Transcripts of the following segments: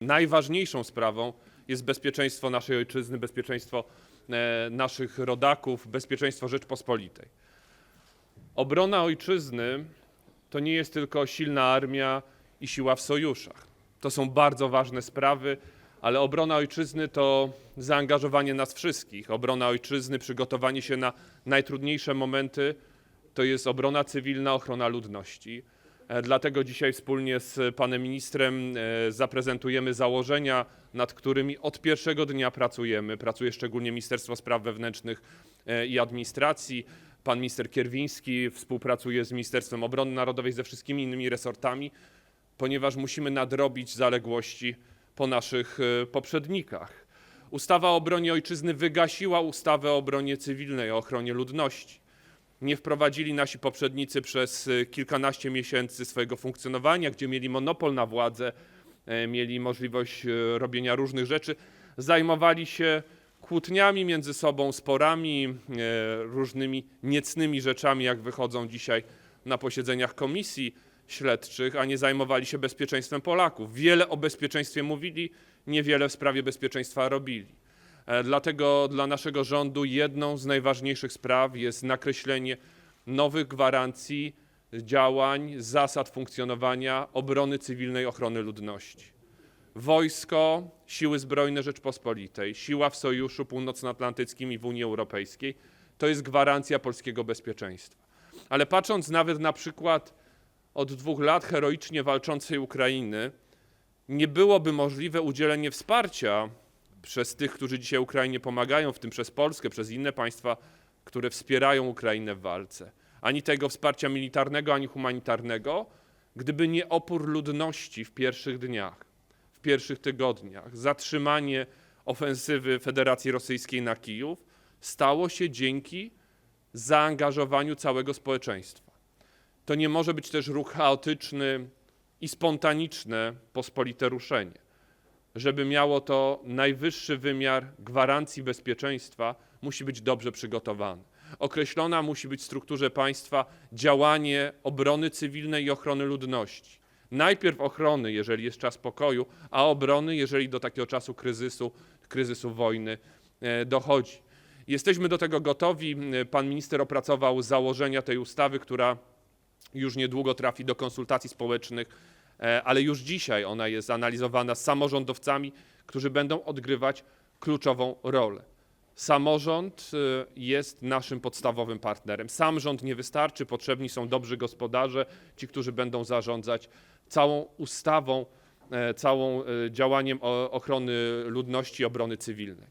Najważniejszą sprawą jest bezpieczeństwo naszej ojczyzny, bezpieczeństwo e, naszych rodaków, bezpieczeństwo Rzeczpospolitej. Obrona ojczyzny to nie jest tylko silna armia i siła w sojuszach. To są bardzo ważne sprawy, ale obrona ojczyzny to zaangażowanie nas wszystkich. Obrona ojczyzny, przygotowanie się na najtrudniejsze momenty to jest obrona cywilna, ochrona ludności. E, Dlatego dzisiaj wspólnie z panem ministrem e, zaprezentujemy założenia, nad którymi od pierwszego dnia pracujemy. Pracuje szczególnie Ministerstwo Spraw Wewnętrznych e, i Administracji. Pan minister Kierwiński współpracuje z Ministerstwem Obrony Narodowej, ze wszystkimi innymi resortami, ponieważ musimy nadrobić zaległości po naszych poprzednikach. Ustawa o obronie ojczyzny wygasiła ustawę o obronie cywilnej, o ochronie ludności nie wprowadzili nasi poprzednicy przez y, kilkanaście miesięcy swojego funkcjonowania, gdzie mieli monopol na władzę, e, mieli możliwość e, robienia różnych rzeczy, zajmowali się kłótniami między sobą, sporami, e, różnymi niecnymi rzeczami, jak wychodzą dzisiaj na posiedzeniach komisji śledczych, a nie zajmowali się bezpieczeństwem Polaków. Wiele o bezpieczeństwie mówili, niewiele w sprawie bezpieczeństwa robili. E, Dlatego dla naszego rządu jedną z najważniejszych spraw jest nakreślenie nowych gwarancji działań, zasad funkcjonowania obrony cywilnej, ochrony ludności. Wojsko, siły zbrojne Rzeczpospolitej, siła w Sojuszu Północnoatlantyckim i w Unii Europejskiej to jest gwarancja polskiego bezpieczeństwa. Ale patrząc nawet na przykład od dwóch lat heroicznie walczącej Ukrainy, nie byłoby możliwe udzielenie wsparcia przez tych, którzy dzisiaj Ukrainie pomagają, w tym przez Polskę, przez inne państwa, które wspierają Ukrainę w walce. Ani tego wsparcia militarnego, ani humanitarnego, gdyby nie opór ludności w pierwszych dniach, w pierwszych tygodniach, zatrzymanie ofensywy Federacji Rosyjskiej na Kijów stało się dzięki zaangażowaniu całego społeczeństwa. To nie może być też ruch chaotyczny i spontaniczne, pospolite ruszenie żeby miało to najwyższy wymiar gwarancji bezpieczeństwa, musi być dobrze przygotowane. Określona musi być w strukturze państwa działanie obrony cywilnej i ochrony ludności. Najpierw ochrony, jeżeli jest czas pokoju, a obrony, jeżeli do takiego czasu kryzysu, kryzysu wojny e, dochodzi. Jesteśmy do tego gotowi. Pan minister opracował założenia tej ustawy, która już niedługo trafi do konsultacji społecznych ale już dzisiaj ona jest analizowana z samorządowcami, którzy będą odgrywać kluczową rolę. Samorząd e, jest naszym podstawowym partnerem. Sam rząd nie wystarczy, potrzebni są dobrzy gospodarze, ci, którzy będą zarządzać całą ustawą, e, całą działaniem ochrony ludności i obrony cywilnej.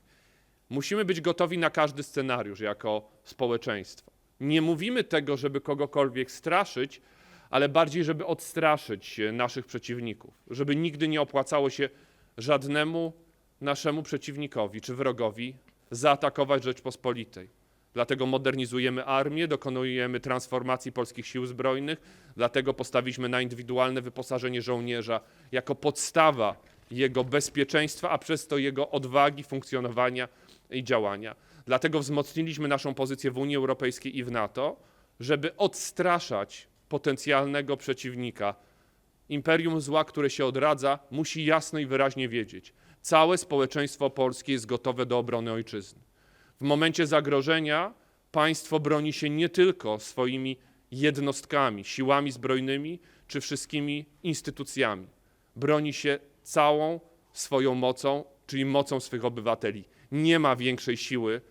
Musimy być gotowi na każdy scenariusz jako społeczeństwo. Nie mówimy tego, żeby kogokolwiek straszyć, ale bardziej, żeby odstraszyć e, naszych przeciwników, żeby nigdy nie opłacało się żadnemu naszemu przeciwnikowi czy wrogowi zaatakować Rzeczpospolitej. Dlatego modernizujemy armię, dokonujemy transformacji polskich sił zbrojnych, dlatego postawiliśmy na indywidualne wyposażenie żołnierza jako podstawa jego bezpieczeństwa, a przez to jego odwagi funkcjonowania i działania. Dlatego wzmocniliśmy naszą pozycję w Unii Europejskiej i w NATO, żeby odstraszać potencjalnego przeciwnika. Imperium zła, które się odradza, musi jasno i wyraźnie wiedzieć: całe społeczeństwo polskie jest gotowe do obrony ojczyzny. W momencie zagrożenia państwo broni się nie tylko swoimi jednostkami, siłami zbrojnymi czy wszystkimi instytucjami. Broni się całą swoją mocą, czyli mocą swych obywateli. Nie ma większej siły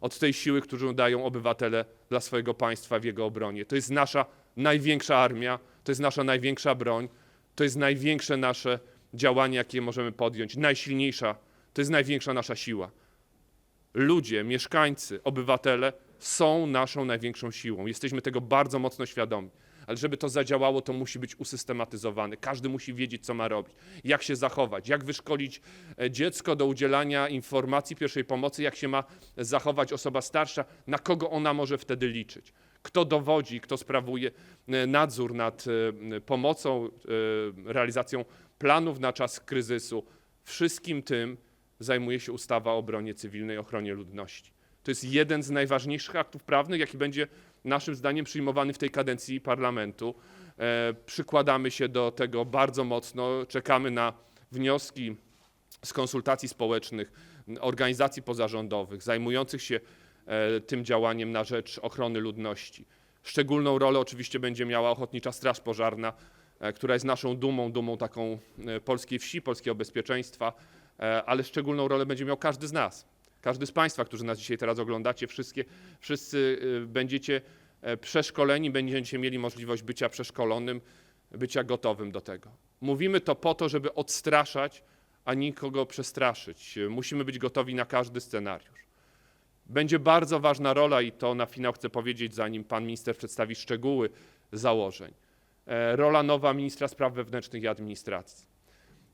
od tej siły, którą dają obywatele dla swojego państwa w jego obronie. To jest nasza największa armia, to jest nasza największa broń, to jest największe nasze działanie, jakie możemy podjąć. Najsilniejsza, to jest największa nasza siła. Ludzie, mieszkańcy, obywatele są naszą największą siłą. Jesteśmy tego bardzo mocno świadomi. Ale żeby to zadziałało, to musi być usystematyzowane. Każdy musi wiedzieć, co ma robić, jak się zachować, jak wyszkolić e, dziecko do udzielania informacji pierwszej pomocy, jak się ma zachować osoba starsza, na kogo ona może wtedy liczyć. Kto dowodzi, kto sprawuje e, nadzór nad e, pomocą, realizacją planów na czas kryzysu. Wszystkim tym zajmuje się ustawa o obronie cywilnej, ochronie ludności. To jest jeden z najważniejszych aktów prawnych, jaki będzie naszym zdaniem przyjmowany w tej kadencji parlamentu. E, Przykładamy się do tego bardzo mocno, czekamy na wnioski z konsultacji społecznych, organizacji pozarządowych zajmujących się e, tym działaniem na rzecz ochrony ludności. Szczególną rolę oczywiście będzie miała Ochotnicza Straż Pożarna, e, która jest naszą dumą, dumą taką polskiej wsi, polskiego bezpieczeństwa, ale szczególną rolę będzie miał każdy z nas. Każdy z Państwa, którzy nas dzisiaj teraz oglądacie, wszystkie, wszyscy e, będziecie e, przeszkoleni, będziecie mieli możliwość bycia przeszkolonym, bycia gotowym do tego. Mówimy to po to, żeby odstraszać, a nikogo przestraszyć. Musimy być gotowi na każdy scenariusz. Będzie bardzo ważna rola i to na finał chcę powiedzieć, zanim pan minister przedstawi szczegóły założeń. E, Rola nowa ministra spraw wewnętrznych i administracji.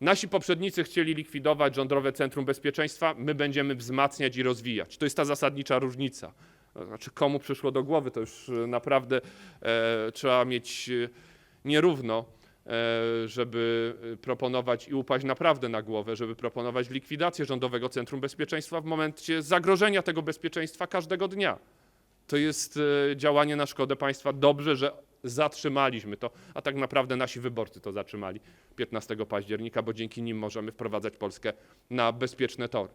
Nasi poprzednicy chcieli likwidować Rządowe Centrum Bezpieczeństwa, my będziemy wzmacniać i rozwijać. To jest ta zasadnicza różnica. Znaczy, komu przyszło do głowy, to już e, naprawdę e, trzeba mieć e, nierówno, e, żeby e, proponować i upaść naprawdę na głowę, żeby proponować likwidację Rządowego Centrum Bezpieczeństwa w momencie zagrożenia tego bezpieczeństwa każdego dnia. To jest działanie na szkodę państwa. Dobrze, że zatrzymaliśmy to, a tak naprawdę nasi wyborcy to zatrzymali 15 października, bo dzięki nim możemy wprowadzać Polskę na bezpieczne tory.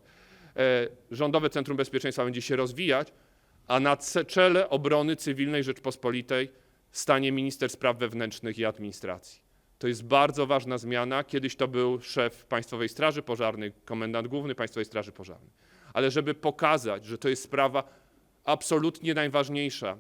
E, Rządowe Centrum Bezpieczeństwa będzie się rozwijać, a na czele obrony cywilnej Rzeczpospolitej stanie minister spraw wewnętrznych i administracji. To jest bardzo ważna zmiana. Kiedyś to był szef Państwowej Straży Pożarnej, komendant główny Państwowej Straży Pożarnej. Ale żeby pokazać, że to jest sprawa absolutnie najważniejsza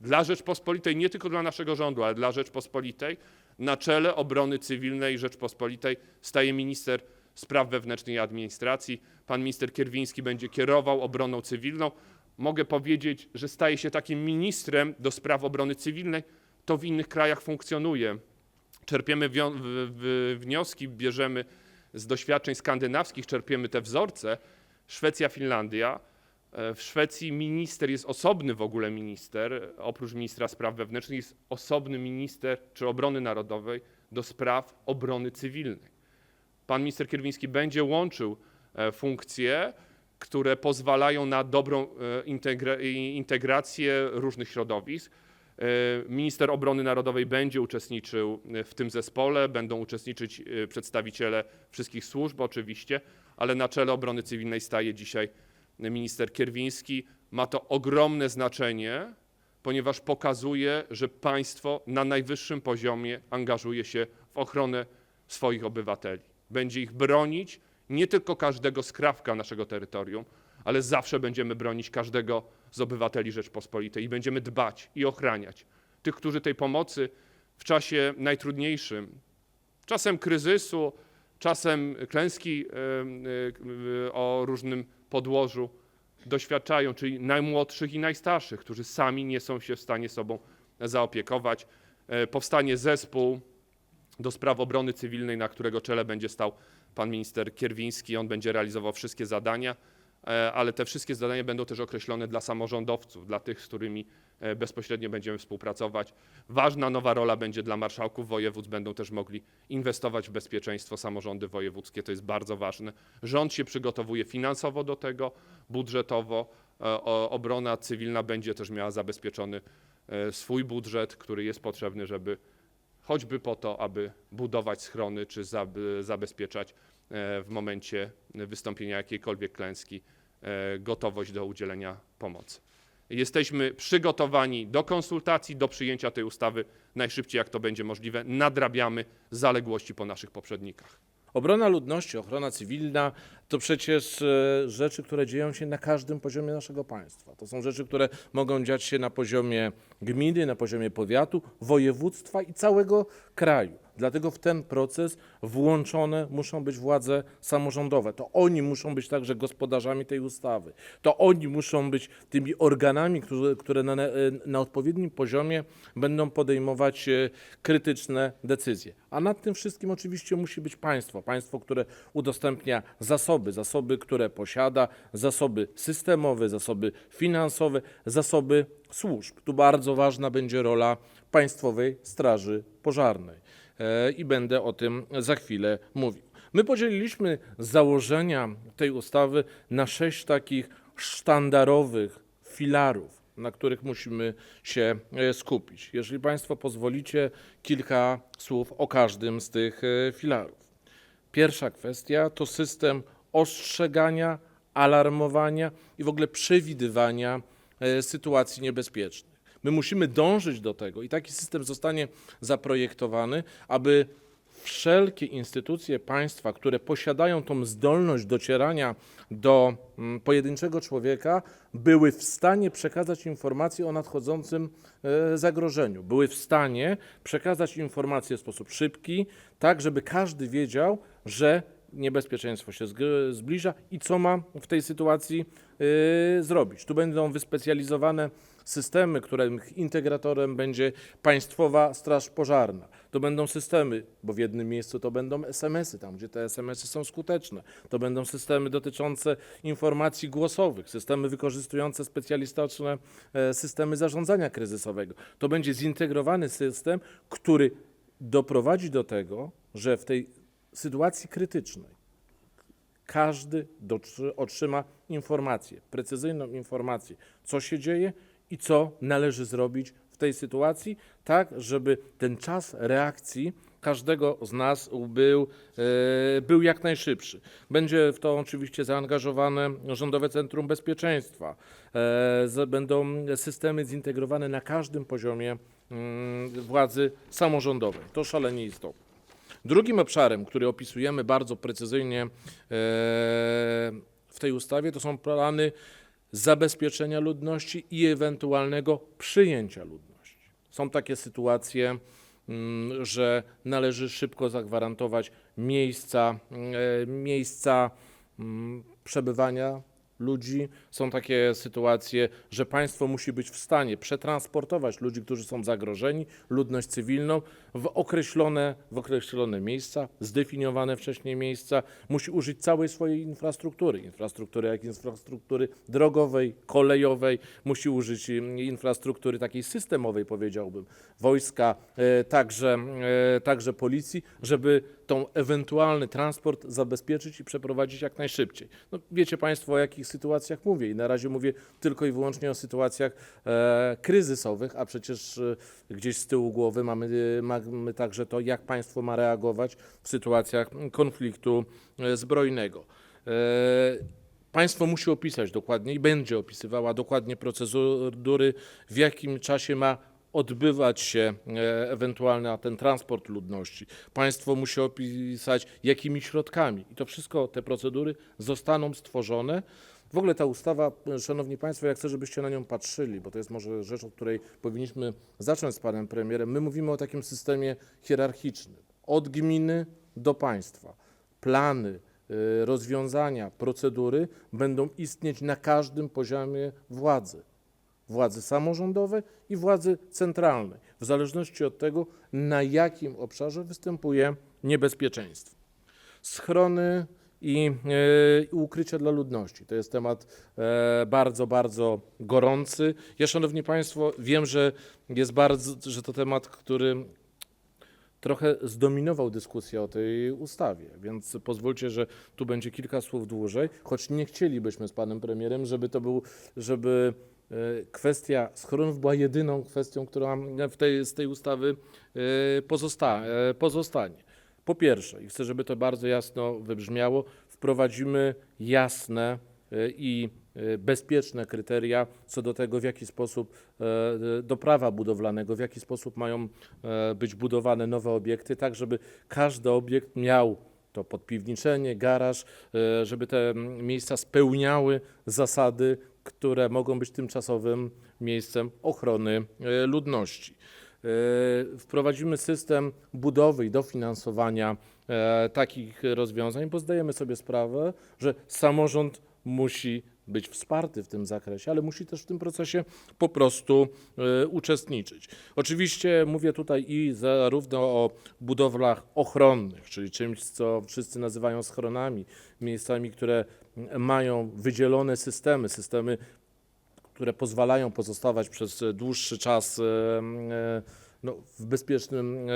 dla Rzeczpospolitej, nie tylko dla naszego rządu, ale dla Rzeczpospolitej, na czele obrony cywilnej Rzeczpospolitej staje minister spraw wewnętrznych i administracji. Pan minister Kierwiński będzie kierował obroną cywilną. Mogę powiedzieć, że staje się takim ministrem do spraw obrony cywilnej. To w innych krajach funkcjonuje. Czerpiemy wnioski, bierzemy z doświadczeń skandynawskich, czerpiemy te wzorce. Szwecja, Finlandia. E, W Szwecji minister jest osobny w ogóle minister, oprócz ministra spraw wewnętrznych jest osobny minister czy obrony narodowej do spraw obrony cywilnej. Pan minister Kierwiński będzie łączył e, funkcje, które pozwalają na dobrą e, integrację różnych środowisk. Minister Obrony Narodowej będzie uczestniczył w tym zespole, będą uczestniczyć przedstawiciele wszystkich służb oczywiście, ale na czele obrony cywilnej staje dzisiaj minister Kierwiński. Ma to ogromne znaczenie, ponieważ pokazuje, że państwo na najwyższym poziomie angażuje się w ochronę swoich obywateli. Będzie ich bronić, nie tylko każdego skrawka naszego terytorium, ale zawsze będziemy bronić każdego z obywateli Rzeczpospolitej i będziemy dbać i ochraniać tych, którzy tej pomocy w czasie najtrudniejszym, czasem kryzysu, czasem klęski o różnym podłożu doświadczają, czyli najmłodszych i najstarszych, którzy sami nie są się w stanie sobą zaopiekować. E, Powstanie zespół do spraw obrony cywilnej, na którego czele będzie stał pan minister Kierwiński. On będzie realizował wszystkie zadania, ale te wszystkie zadania będą też określone dla samorządowców, dla tych, z którymi e, bezpośrednio będziemy współpracować. Ważna nowa rola będzie dla marszałków województw, będą też mogli inwestować w bezpieczeństwo samorządy wojewódzkie, to jest bardzo ważne. Rząd się przygotowuje finansowo do tego, budżetowo. E, Obrona cywilna będzie też miała zabezpieczony e, swój budżet, który jest potrzebny, żeby choćby po to, aby budować schrony czy zab- zabezpieczać e, w momencie wystąpienia jakiejkolwiek klęski e, gotowość do udzielenia pomocy. Jesteśmy przygotowani do konsultacji, do przyjęcia tej ustawy najszybciej jak to będzie możliwe. Nadrabiamy zaległości po naszych poprzednikach. Obrona ludności, ochrona cywilna to przecież e, rzeczy, które dzieją się na każdym poziomie naszego państwa. To są rzeczy, które mogą dziać się na poziomie gminy, na poziomie powiatu, województwa i całego kraju. Dlatego w ten proces włączone muszą być władze samorządowe. To oni muszą być także gospodarzami tej ustawy. To oni muszą być tymi organami, które, które na, na odpowiednim poziomie będą podejmować e, krytyczne decyzje. A nad tym wszystkim oczywiście musi być państwo. Państwo, które udostępnia zasoby, zasoby, które posiada, zasoby systemowe, zasoby finansowe, zasoby służb. Tu bardzo ważna będzie rola Państwowej Straży Pożarnej. E, I będę o tym za chwilę mówił. My podzieliliśmy założenia tej ustawy na sześć takich sztandarowych filarów, na których musimy się e, skupić. Jeżeli Państwo pozwolicie, kilka słów o każdym z tych e, filarów. Pierwsza kwestia to system ostrzegania, alarmowania i w ogóle przewidywania sytuacji niebezpiecznych. My musimy dążyć do tego i taki system zostanie zaprojektowany, aby wszelkie instytucje państwa, które posiadają tą zdolność docierania do mm, pojedynczego człowieka, były w stanie przekazać informacje o nadchodzącym e, zagrożeniu. Były w stanie przekazać informacje w sposób szybki, tak żeby każdy wiedział, że niebezpieczeństwo się zbliża i co ma w tej sytuacji e, zrobić. Tu będą wyspecjalizowane systemy, których integratorem będzie Państwowa Straż Pożarna. To będą systemy, bo w jednym miejscu to będą SMS-y, tam gdzie te SMS-y są skuteczne. To będą systemy dotyczące informacji głosowych, systemy wykorzystujące specjalistyczne e, systemy zarządzania kryzysowego. To będzie zintegrowany system, który doprowadzi do tego, że w tej sytuacji krytycznej każdy otrzyma informację, precyzyjną informację, co się dzieje i co należy zrobić w tej sytuacji, tak żeby ten czas reakcji każdego z nas był, e, był jak najszybszy. Będzie w to oczywiście zaangażowane Rządowe Centrum Bezpieczeństwa. E, Będą systemy zintegrowane na każdym poziomie mm, władzy samorządowej. To szalenie istotne. Drugim obszarem, który opisujemy bardzo precyzyjnie e, w tej ustawie, to są plany zabezpieczenia ludności i ewentualnego przyjęcia ludności. Są takie sytuacje, mm, że należy szybko zagwarantować miejsca, e, miejsca mm, przebywania ludzi. Są takie sytuacje, że państwo musi być w stanie przetransportować ludzi, którzy są zagrożeni, ludność cywilną w określone, w określone miejsca, zdefiniowane wcześniej miejsca. Musi użyć całej swojej infrastruktury, infrastruktury jak infrastruktury drogowej, kolejowej, musi użyć infrastruktury takiej systemowej, powiedziałbym, wojska, e, także, e, także policji, żeby tą ewentualny transport zabezpieczyć i przeprowadzić jak najszybciej. No, wiecie Państwo, o jakich sytuacjach mówię i na razie mówię tylko i wyłącznie o sytuacjach e, kryzysowych, a przecież e, gdzieś z tyłu głowy mamy, e, mamy także to, jak państwo ma reagować w sytuacjach konfliktu e, zbrojnego. E, Państwo musi opisać dokładnie i będzie opisywała dokładnie procedury, w jakim czasie ma odbywać się e, ewentualny ten transport ludności. Państwo musi opisać, jakimi środkami. I to wszystko, te procedury zostaną stworzone. W ogóle ta ustawa, Szanowni Państwo, ja chcę, żebyście na nią patrzyli, bo to jest może rzecz, od której powinniśmy zacząć z Panem Premierem. My mówimy o takim systemie hierarchicznym. Od gminy do państwa. Plany, y, rozwiązania, procedury będą istnieć na każdym poziomie władzy władzy samorządowej i władzy centralnej, w zależności od tego, na jakim obszarze występuje niebezpieczeństwo. Schrony i e, ukrycia dla ludności. To jest temat e, bardzo, bardzo gorący. Ja, Szanowni Państwo, wiem, że jest bardzo, że to temat, który trochę zdominował dyskusję o tej ustawie, więc pozwólcie, że tu będzie kilka słów dłużej, choć nie chcielibyśmy z panem premierem, żeby to był, żeby e, kwestia schronów była jedyną kwestią, która w tej, z tej ustawy pozosta, pozostanie. Po pierwsze, i chcę, żeby to bardzo jasno wybrzmiało, wprowadzimy jasne e, i e, bezpieczne kryteria co do tego, w jaki sposób e, do prawa budowlanego, w jaki sposób mają być budowane nowe obiekty, tak żeby każdy obiekt miał to podpiwniczenie, garaż, żeby te miejsca spełniały zasady, które mogą być tymczasowym miejscem ochrony ludności. E, Wprowadzimy system budowy i dofinansowania e, takich rozwiązań, bo zdajemy sobie sprawę, że samorząd musi być wsparty w tym zakresie, ale musi też w tym procesie po prostu e, uczestniczyć. Oczywiście mówię tutaj i zarówno o budowlach ochronnych, czyli czymś, co wszyscy nazywają schronami, miejscami, które mają wydzielone systemy, systemy które pozwalają pozostawać przez dłuższy czas e, no, w, bezpiecznym, e,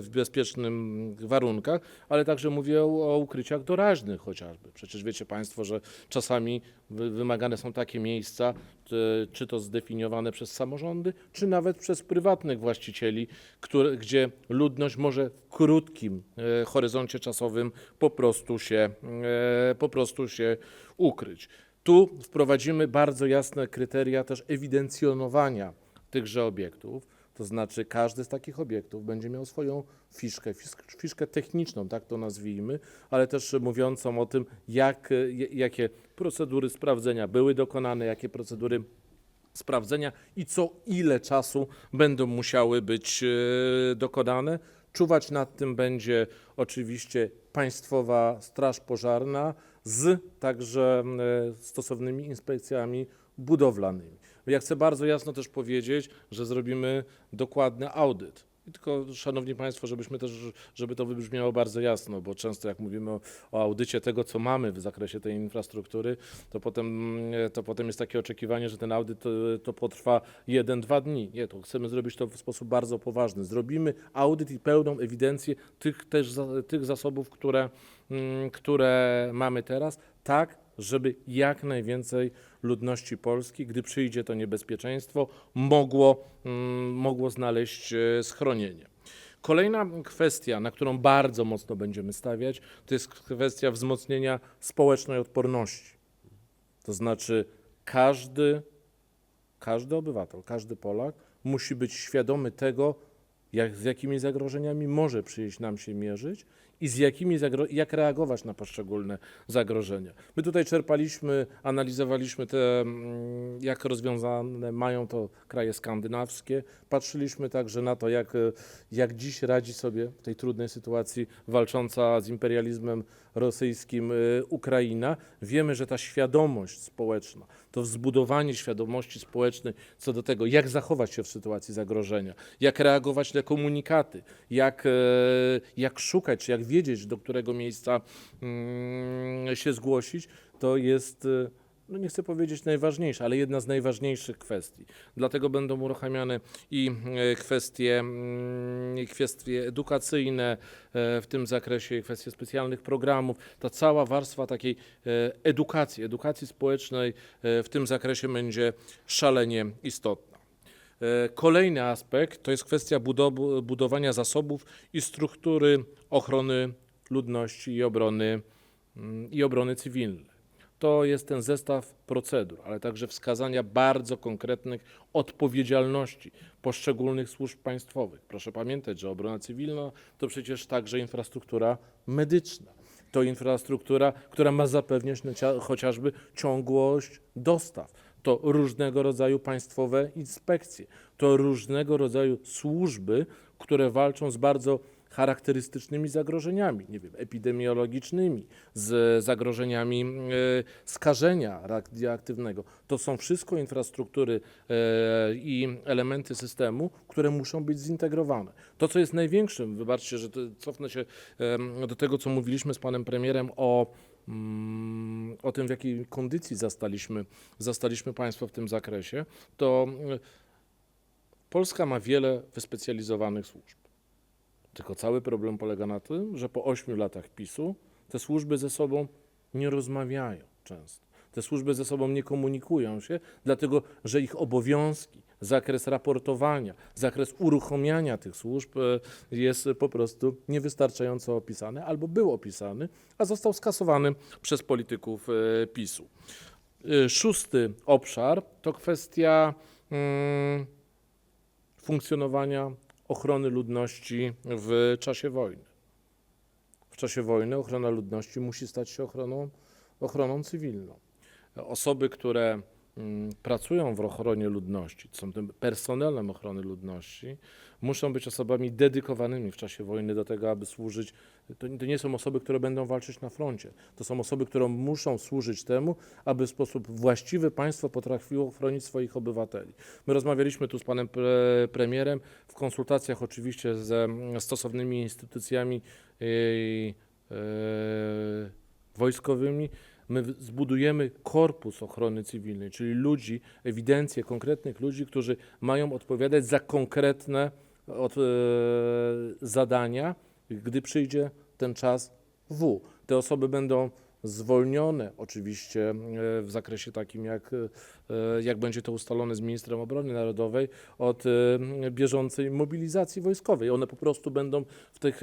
w bezpiecznym warunkach, ale także mówię o, o ukryciach doraźnych chociażby. Przecież wiecie Państwo, że czasami wy- wymagane są takie miejsca, czy- to zdefiniowane przez samorządy, czy nawet przez prywatnych właścicieli, które, gdzie ludność może w krótkim e, horyzoncie czasowym po prostu się, e, po prostu się ukryć. Tu wprowadzimy bardzo jasne kryteria też ewidencjonowania tychże obiektów. To znaczy każdy z takich obiektów będzie miał swoją fiszkę, fiszkę techniczną, tak to nazwijmy, ale też mówiącą o tym, jak, jakie procedury sprawdzenia były dokonane, jakie procedury sprawdzenia i co ile czasu będą musiały być e, dokonane. Czuwać nad tym będzie oczywiście Państwowa Straż Pożarna z także e, stosownymi inspekcjami budowlanymi. Ja chcę bardzo jasno też powiedzieć, że zrobimy dokładny audyt. Tylko, szanowni państwo, żebyśmy też, żeby to wybrzmiało bardzo jasno, bo często jak mówimy o, o audycie tego, co mamy w zakresie tej infrastruktury, to potem, e, to potem jest takie oczekiwanie, że ten audyt to, to potrwa jeden, dwa dni. Nie, to chcemy zrobić to w sposób bardzo poważny. Zrobimy audyt i pełną ewidencję tych też tych zasobów, które, mm, które mamy teraz, tak, żeby jak najwięcej ludności Polski, gdy przyjdzie to niebezpieczeństwo, mogło, mm, mogło znaleźć e, schronienie. Kolejna kwestia, na którą bardzo mocno będziemy stawiać, to jest kwestia wzmocnienia społecznej odporności. To znaczy każdy, każdy obywatel, każdy Polak musi być świadomy tego, jak, z jakimi zagrożeniami może przyjść nam się mierzyć i z jakimi jak reagować na poszczególne zagrożenia. My tutaj czerpaliśmy, analizowaliśmy te, mm, jak rozwiązane mają to kraje skandynawskie. Patrzyliśmy także na to, jak, jak dziś radzi sobie w tej trudnej sytuacji walcząca z imperializmem rosyjskim y, Ukraina. Wiemy, że ta świadomość społeczna, to zbudowanie świadomości społecznej co do tego, jak zachować się w sytuacji zagrożenia, jak reagować na komunikaty, jak, e, jak szukać, jak wiedzieć, do którego miejsca mm, się zgłosić, to jest, e, no nie chcę powiedzieć najważniejsza, ale jedna z najważniejszych kwestii. Dlatego będą uruchamiane i e, kwestie, mm, i kwestie edukacyjne e, w tym zakresie, kwestie specjalnych programów. Ta cała warstwa takiej edukacji, edukacji społecznej w tym zakresie będzie szalenie istotna. E, Kolejny aspekt to jest kwestia budow- budowania zasobów i struktury ochrony ludności i obrony, mm, i obrony cywilnej. To jest ten zestaw procedur, ale także wskazania bardzo konkretnych odpowiedzialności poszczególnych służb państwowych. Proszę pamiętać, że obrona cywilna to przecież także infrastruktura medyczna. To infrastruktura, która ma zapewniać chociażby ciągłość dostaw. To różnego rodzaju państwowe inspekcje, to różnego rodzaju służby, które walczą z bardzo charakterystycznymi zagrożeniami, nie wiem, epidemiologicznymi, z zagrożeniami e, skażenia radioaktywnego. To są wszystko infrastruktury e, i elementy systemu, które muszą być zintegrowane. To, co jest największym, wybaczcie, że cofnę się do tego, co mówiliśmy z panem premierem o o tym, w jakiej kondycji zastaliśmy, zastaliśmy państwo w tym zakresie, to e, Polska ma wiele wyspecjalizowanych służb. Tylko cały problem polega na tym, że po ośmiu latach PiSu te służby ze sobą nie rozmawiają często. Te służby ze sobą nie komunikują się, dlatego że ich obowiązki, zakres raportowania, zakres uruchamiania tych służb e, jest po prostu niewystarczająco opisany albo był opisany, a został skasowany przez polityków e, PiSu. E, Szósty obszar to kwestia mm, funkcjonowania ochrony ludności w czasie wojny. W czasie wojny ochrona ludności musi stać się ochroną, ochroną cywilną. Osoby, które pracują w ochronie ludności, są tym personelem ochrony ludności, muszą być osobami dedykowanymi w czasie wojny do tego, aby służyć. To, to nie są osoby, które będą walczyć na froncie. To są osoby, które muszą służyć temu, aby w sposób właściwy państwo potrafiło chronić swoich obywateli. My rozmawialiśmy tu z panem pre, premierem w konsultacjach oczywiście ze mm, stosownymi instytucjami yy, yy, wojskowymi. My zbudujemy korpus ochrony cywilnej, czyli ludzi, ewidencję konkretnych ludzi, którzy mają odpowiadać za konkretne od e, zadania, gdy przyjdzie ten czas W. Te osoby będą zwolnione oczywiście e, w zakresie takim, jak, e, jak będzie to ustalone z ministrem obrony narodowej, od e, bieżącej mobilizacji wojskowej. One po prostu będą w, tych,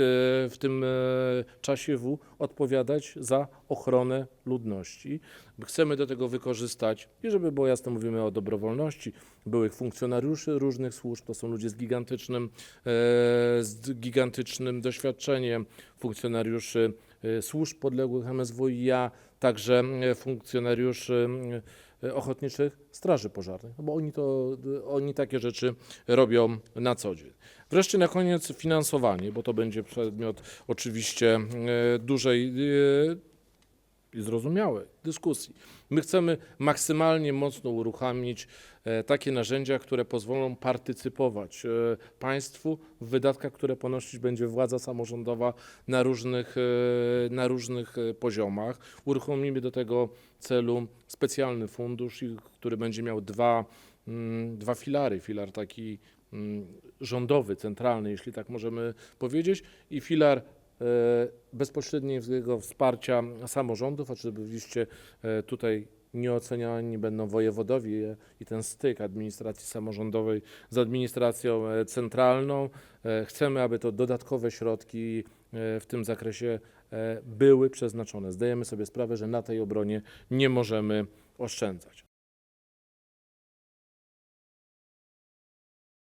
w tym czasie W odpowiadać za ochronę ludności. Chcemy do tego wykorzystać, i żeby było jasne, mówimy o dobrowolności, byłych funkcjonariuszy różnych służb, to są ludzie z gigantycznym, z gigantycznym doświadczeniem, funkcjonariuszy służb podległych MSWiA, także e, funkcjonariuszy e, ochotniczych straży pożarnych, bo oni, to, oni takie rzeczy robią na co dzień. Wreszcie na koniec finansowanie, bo to będzie przedmiot oczywiście dużej i zrozumiałej dyskusji. My chcemy maksymalnie mocno uruchamić e, takie narzędzia, które pozwolą partycypować e, państwu w wydatkach, które ponosić będzie władza samorządowa na różnych, e, na różnych poziomach. Uruchomimy do tego celu specjalny fundusz, który będzie miał dwa, mm, dwa filary. Filar taki mm, rządowy, centralny, jeśli tak możemy powiedzieć, i filar bezpośredniego wsparcia samorządów. Oczywiście e, tutaj nieoceniani będą wojewodowie i ten styk administracji samorządowej z administracją e, centralną. E, Chcemy, aby to dodatkowe środki e, w tym zakresie e, były przeznaczone. Zdajemy sobie sprawę, że na tej obronie nie możemy oszczędzać.